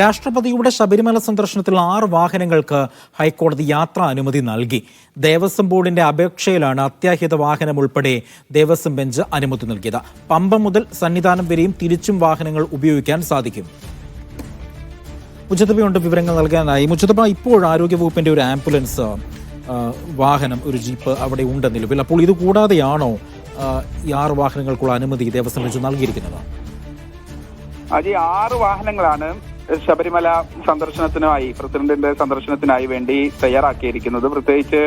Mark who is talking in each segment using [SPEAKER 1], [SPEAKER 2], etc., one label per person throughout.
[SPEAKER 1] രാഷ്ട്രപതിയുടെ ശബരിമല സന്ദർശനത്തിൽ ആറ് വാഹനങ്ങൾക്ക് ഹൈക്കോടതി യാത്രാ അനുമതി നൽകി. ദേവസ്വം ബോർഡിന്റെ അപേക്ഷയിലാണ് അത്യാഹിത വാഹനം ഉൾപ്പെടെ ദേവസ്വം ബെഞ്ച് അനുമതി നൽകിയത്. പമ്പ മുതൽ സന്നിധാനം വരെയും തിരിച്ചും വാഹനങ്ങൾ ഉപയോഗിക്കാൻ സാധിക്കും. മുജതബയുണ്ട് വിവരങ്ങൾ നൽകാനായി. മുജതബ ഇപ്പോൾ ആരോഗ്യവകുപ്പിന്റെ ഒരു ആംബുലൻസ് വാഹനം ഒരു ജീപ്പ് അവിടെ ഉണ്ട് നിലവിൽ. അപ്പോൾ ഇത് കൂടാതെയാണോ ഈ ആറ് വാഹനങ്ങൾക്കുള്ള അനുമതി ദേവസ്വം ബെഞ്ച് നൽകിയിരിക്കുന്നത്?
[SPEAKER 2] അജി ആറ് വാഹനങ്ങളാണ് ശബരിമല സന്ദർശനത്തിനായി പ്രസിഡന്റിന്റെ സന്ദർശനത്തിനായി വേണ്ടി തയ്യാറാക്കിയിരിക്കുന്നത്. പ്രത്യേകിച്ച്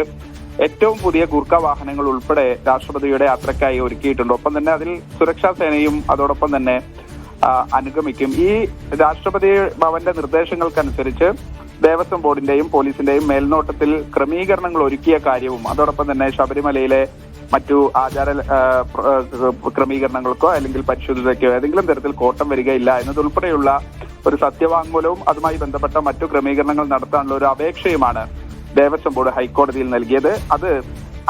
[SPEAKER 2] ഏറ്റവും പുതിയ ഗുർഖ വാഹനങ്ങൾ ഉൾപ്പെടെ രാഷ്ട്രപതിയുടെ യാത്രയ്ക്കായി ഒരുക്കിയിട്ടുണ്ട്. ഒപ്പം തന്നെ അതിൽ സുരക്ഷാ സേനയും അതോടൊപ്പം തന്നെ അനുഗമിക്കും. ഈ രാഷ്ട്രപതി ഭവന്റെ നിർദ്ദേശങ്ങൾക്കനുസരിച്ച് ദേവസ്വം ബോർഡിന്റെയും പോലീസിന്റെയും മേൽനോട്ടത്തിൽ ക്രമീകരണങ്ങൾ ഒരുക്കിയ കാര്യവും അതോടൊപ്പം തന്നെ ശബരിമലയിലെ മറ്റു ആചാര ക്രമീകരണങ്ങൾക്കോ അല്ലെങ്കിൽ പരിശുദ്ധതയ്ക്കോ ഏതെങ്കിലും തരത്തിൽ കോട്ടം വരികയില്ല എന്നതുൾപ്പെടെയുള്ള ഒരു സത്യവാങ്മൂലവും അതുമായി ബന്ധപ്പെട്ട മറ്റു ക്രമീകരണങ്ങൾ നടത്താനുള്ള ഒരു അപേക്ഷയുമാണ് ദേവസ്വം ബോർഡ് ഹൈക്കോടതിയിൽ നൽകിയത്. അത്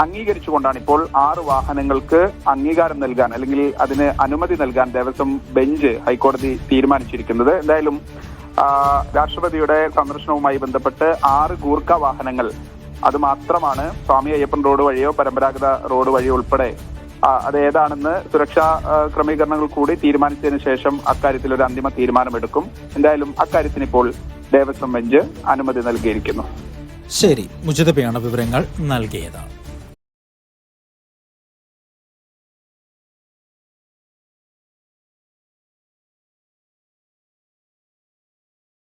[SPEAKER 2] അംഗീകരിച്ചുകൊണ്ടാണ് ഇപ്പോൾ ആറ് വാഹനങ്ങൾക്ക് അംഗീകാരം നൽകാൻ അല്ലെങ്കിൽ അതിന് അനുമതി നൽകാൻ ദേവസ്വം ബെഞ്ച് ഹൈക്കോടതി തീരുമാനിച്ചിരിക്കുന്നത്. എന്തായാലും രാഷ്ട്രപതിയുടെ സന്ദർശനവുമായി ബന്ധപ്പെട്ട് ആറ് ഗൂർഖ വാഹനങ്ങൾ അത് മാത്രമാണ് സ്വാമി അയ്യപ്പൻ റോഡ് വഴിയോ പരമ്പരാഗത റോഡ് വഴിയോ ഉൾപ്പെടെ അത് ഏതാണെന്ന് സുരക്ഷാ ക്രമീകരണങ്ങൾ കൂടി തീരുമാനിച്ചതിന് ശേഷം അക്കാര്യത്തിൽ ഒരു അന്തിമ തീരുമാനമെടുക്കും. എന്തായാലും അക്കാര്യത്തിന് ഇപ്പോൾ ദേവസ്വം ബെഞ്ച് അനുമതി നൽകിയിരിക്കുന്നു.
[SPEAKER 1] ശരി മുജിതബയാണ് വിവരങ്ങൾ നൽകിയത്.